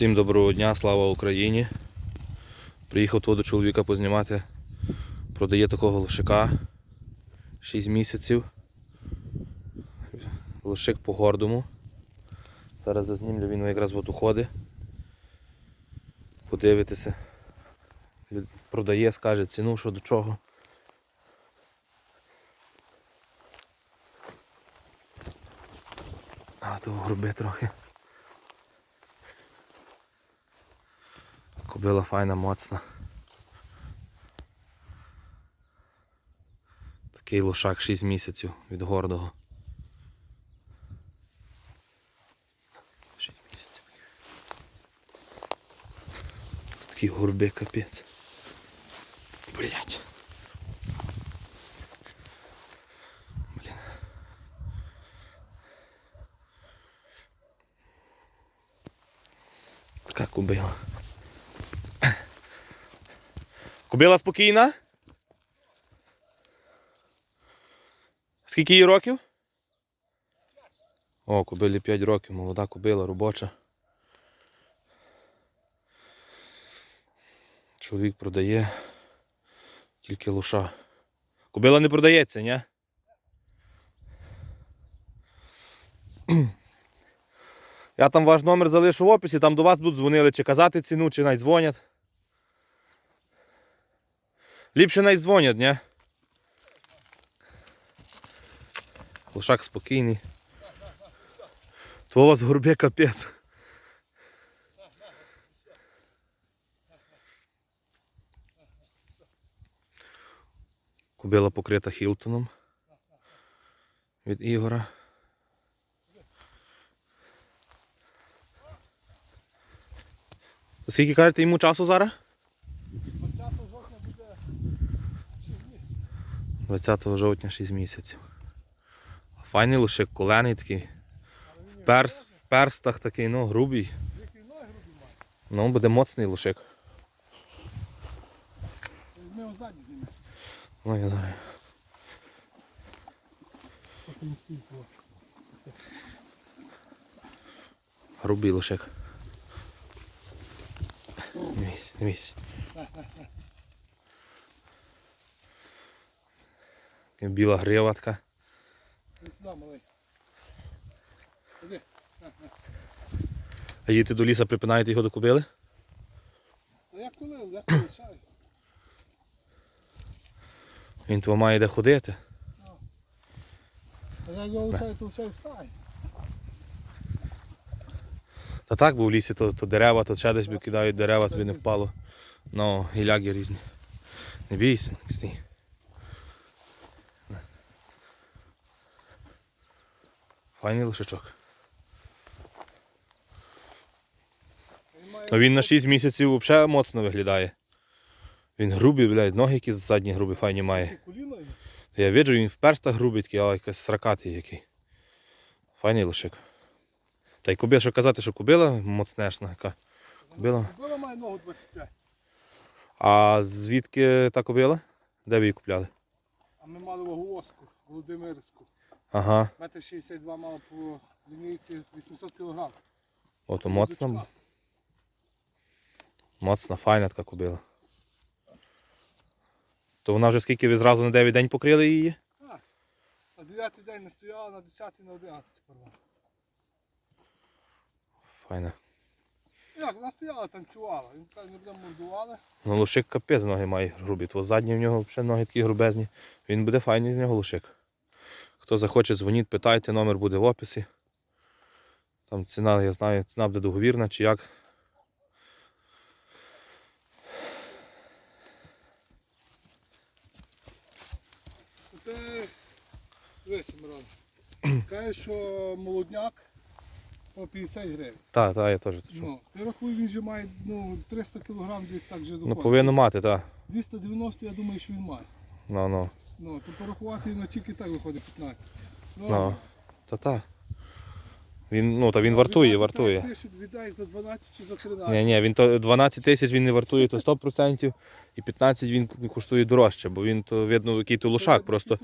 Всім доброго дня, слава Україні. Приїхав тут до чоловіка познімати. Продає такого лошика 6 місяців. Лошик по гордому. Зараз зазнімлю, він якраз от уходить. Подивитися. Продає, скаже ціну, що до чого. А, то груби трохи. Кобила файна, моцна. Такий лошак 6 місяців від гордого. 6 місяців. Такі горби капець. Блять. Блін. Така кобила. Кобила спокійна? Скільки їй років? О, кобилі 5 років, молода кобила, робоча. Чоловік продає тільки лоша. Кобила не продається, ні? Я там ваш номер залишу в описі, там до вас будуть дзвонили, чи казати ціну, чи навіть дзвонять. Ліпше навіть дзвонять, ні? Лошак спокійний. То у вас горбе капець. Кубила покрита Хілтоном від Ігора. Скільки кажете йому часу зараз? 20 жовтня буде 6 місяців. 20 жовтня 6 місяців. Файний лише колений такий. В, перс, в перстах такий, ну, грубий. Ну, буде моцний лошик. Ми його ззаді знімемо. Ну, я знаю. Грубий лошик. Дивись, дивись. Біла грива така. А їдете до ліса, припинаєте його до кобили? Та як коли, як коли лишаю. Він то має де ходити. А я його лишаю, то все встає. Та так, бо в лісі то, то дерева, то ще десь би кидають дерева, тобі не впало. Ну, гіляги різні. Не бійся, стій. Файний лошачок. Він він на 6 місяців взагалі моцно виглядає. Він грубий, блядь, ноги якісь задні грубі файні має. Та Я бачу, він в перстах грубий такий, але якийсь сракатий який. Файний лошик. Та й кобила, що казати, що кобила моцнешна яка. Кобила має ногу 25. А звідки та кобила? Де ви її купляли? А ми мали ваговозку, Володимирську. Ага. Метр 62 мала по лінійці 800 кг. Ото моцна. Моцна, файна така кобила. То вона вже скільки ви зразу на 9 день покрили її? Так. На 9 день не стояла, на 10 на 11 порвала. Файна. Як, вона стояла, танцювала. Він каже, не будемо мордували. Ну лошик капець ноги має грубі. То задні в нього ще ноги такі грубезні. Він буде файний з нього лошик. Хто захоче, дзвоніть, питайте, номер буде в описі. Там ціна, я знаю, ціна буде договірна чи як. Дивись, Мирон. Каже, що молодняк по 50 гривень. Так, так, я теж то чув. Ну, ти рахуй, він же має ну, 300 кг десь так вже Ну повинно мати, так. 290, я думаю, що він має. Ну, ну. Ну, то порахувати ну, тільки так виходить 15. Ну. Та так. Він, ну, та він вартує, вартує. Пишуть, віддай за 12 чи за 13. Ні, ні, він то 12 тисяч він не вартує то 100% і 15 він коштує дорожче, бо він то видно, який то лошак. Просто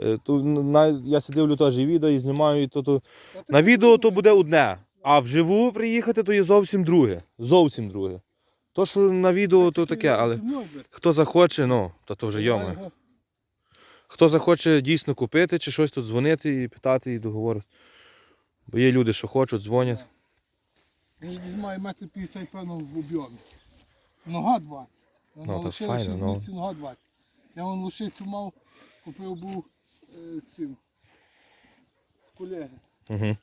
Е, ту, на, я сидивлю теж і відео і знімаю, і то, то, на відео то буде одне, А вживу приїхати, то є зовсім друге. Зовсім друге. То, що на відео, то таке, але хто захоче, ну, то то вже його- Хто захоче дійсно купити чи щось тут дзвонити і питати і договорити. Бо є люди, що хочуть, дзвонять. Він десь має метр 50, певно, в об'ємі. Нога 20. Ну, Вона то лишила файно, 6 ну. нога 20. Я вон лошицю мав, купив був е, цим. В колеги. Угу.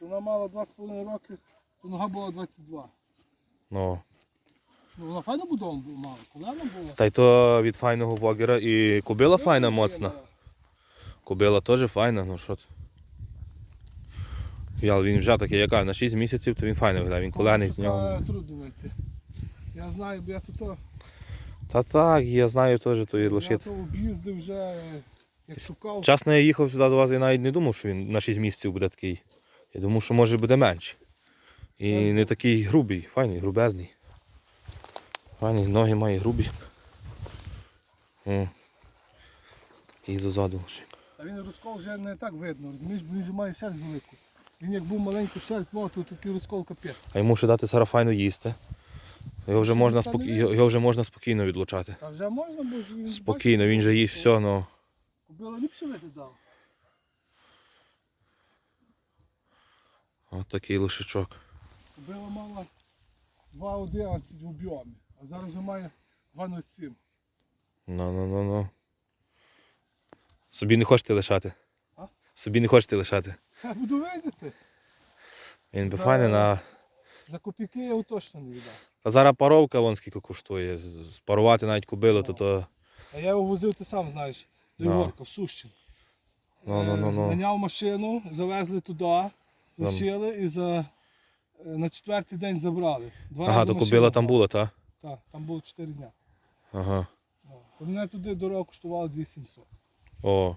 Вона мала 2,5 роки, то нога була 22. Ну. Ну, вона файно будову мала, колена була. Та й то від файного вогера і кобила файна моцна. Кобила теж файна, ну що ти. Я, він вже такий, яка на 6 місяців, то він файно виглядає, він колений з нього. Трудно знайти. Я знаю, бо я тут то, Та так, я знаю теж, то і я лошит. то об'їздив вже, як шукав. Чесно, я їхав сюди до вас і навіть не думав, що він на 6 місяців буде такий. Я думав, що може буде менше. І не такий грубий, файний, грубезний. Файний, ноги має грубі. О. Такий зазаду. ще. А він розкол вже не так видно, розумієш, бо він вже має шерсть велику. Він як був маленький шерсть мав, то такий розкол капець. А йому ще дати зараз файно їсти. Його вже, можна, спок... не його вже можна спокійно відлучати. Та вже можна, бо ж він Спокійно, він же їсть все, ну. Купила ліпше виглядав. От такий лошичок. Купила мала 2,11 в об'ємі, а зараз вже має 2,07. Ну, ну, ну, ну. Собі не хочете лишати. А? Собі не хочете лишати. Я буду видіти. Він би За- файний на. За копійки я його точно не віддав. Та зараз паровка вон скільки коштує. З- Спарувати навіть кубилу, то то. А я його возив, ти сам знаєш, до Ну. Ігорка, в Сущин. Ну, ну, ну, ну. Наняв машину, завезли туди, лишили і за, е, на четвертий день забрали. Два Ага, рази то машина кубила там була, та? Так, там було 4 дня. Ага. То мене туди дорога коштувала 2700. О.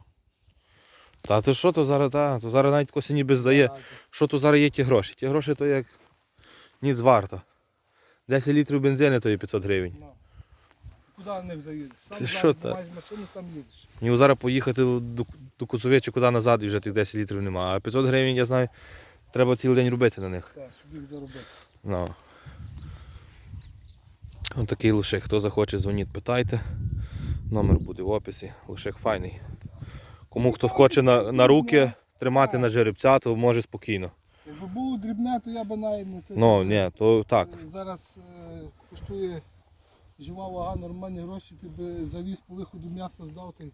Та то що то зараз, та? То зараз навіть коси ніби здає. Що то зараз є ті гроші? Ті гроші то як ніц варто. 10 літрів бензину то є 500 гривень. Ну. Куди них заїдеш? Сам знаєш, що та? маєш машину, сам їдеш. Мені зараз поїхати до, до Кузовича куди назад і вже тих 10 літрів немає. А 500 гривень, я знаю, треба цілий день робити на них. Так, щоб їх заробити. Ну. Ось такий лошик. Хто захоче, дзвоніть, питайте. Номер буде в описі. Лошик файний. Кому хто хоче на, на руки тримати на жеребця, то може спокійно. Якби було дрібне, то я би навіть не те. Ну, ні, то так. Е, Зараз е, коштує жива вага, нормальні гроші, ти би завіз по виходу м'яса здав, та й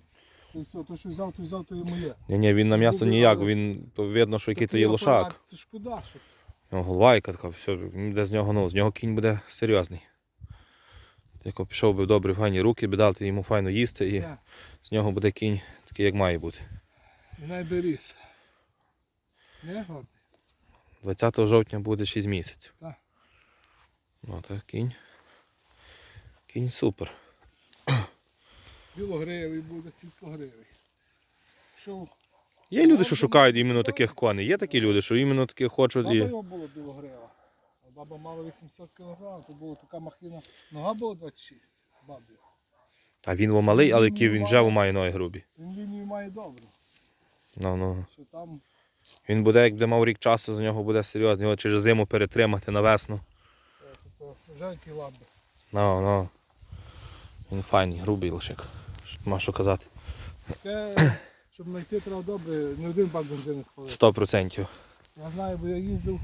все. То, що взяв, то взяв, то і моє. Ні, ні, він на м'ясо ніяк, але- він то видно, що який то є лошак. то Шкода, що голова яка така, все, буде з нього, ну, з нього кінь буде серйозний. Як пішов би в добрі файні руки, би дати йому файно їсти і Так. з нього буде кінь такий, як має бути. І найберіс. Не гордий. 20 жовтня буде 6 місяців. Так. Ну так, кінь. Кінь супер. Білогривий буде, світлогривий. Що Є люди, що шукають іменно таких коней. Є такі люди, що іменно таких хочуть і. його було білогрива. Баба мала 800 кг, то була така махина. Нога була 26. Бабі. А він во малий, але який він вже має ноги грубі. Він лінію має добру. Ну, ну. Що там Він буде, як буде мав рік часу, з нього буде серйозний. Його через зиму перетримати на весну. е, тобто, жалкі ламби. Ну, ну. Він файний, грубий лошик. Ма що казати. Те, щоб знайти треба добре, не один бак бензину спалити. 100%. Я знаю, бо я їздив.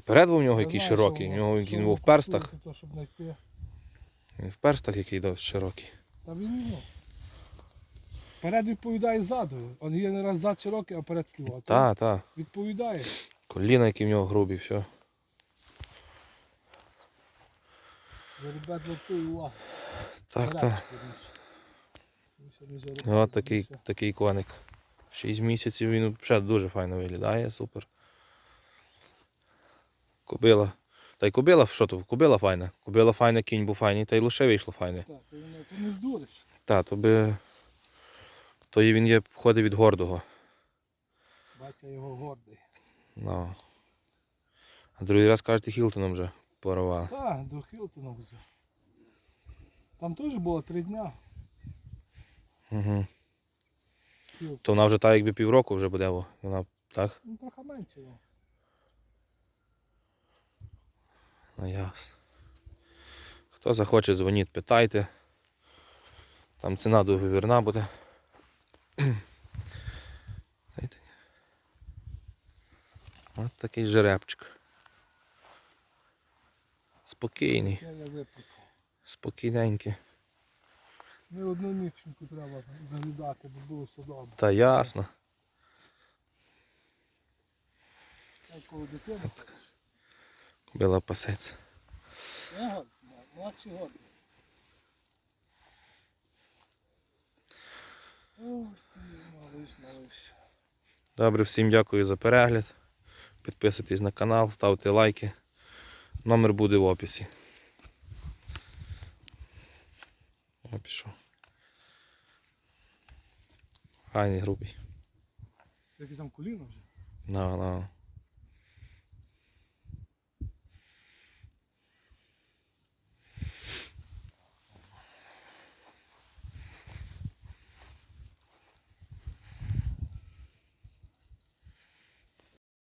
Перед в нього я який широкий. У нього він був в перстах. Він в перстах який досить широкий. Та він ну. Перед відповідає ззаду. Он є не раз зад широкий, а перед ківо. Так, так. Відповідає. Коліна, які в нього грубі, все. Вартує увагу. Так, так. Не Ось такий, такий коник. 6 місяців він взагалі дуже файно виглядає, супер. Кобила. Та й кобила, що то? Кобила файна. Кобила файна, кінь був файний, та й лише вийшло файне. Так, ти, не- здуриш. Та, то би. То він є входить від гордого. Батя його гордий. Ну. А другий раз кажете, Хілтоном вже порвав. Так, до Хілтона взяв. Там теж було три дня. Угу. Хілтон. То вона вже так якби півроку вже буде, во. вона так? Ну трохи менше. Ясно. Хто захоче, дзвоніть, питайте. Там ціна договірна буде. От такий жеребчик. Спокійний, спокійненький. Не одну ніченьку треба заглядати, бо було все добре. Та ясно. Я коли дитина. Ох ти, малиш, малиш. Добре, всім дякую за перегляд. Підписуйтесь на канал, ставте лайки. Номер буде в описі. Я пішов. Файний грубий. Який там коліно вже? На, на.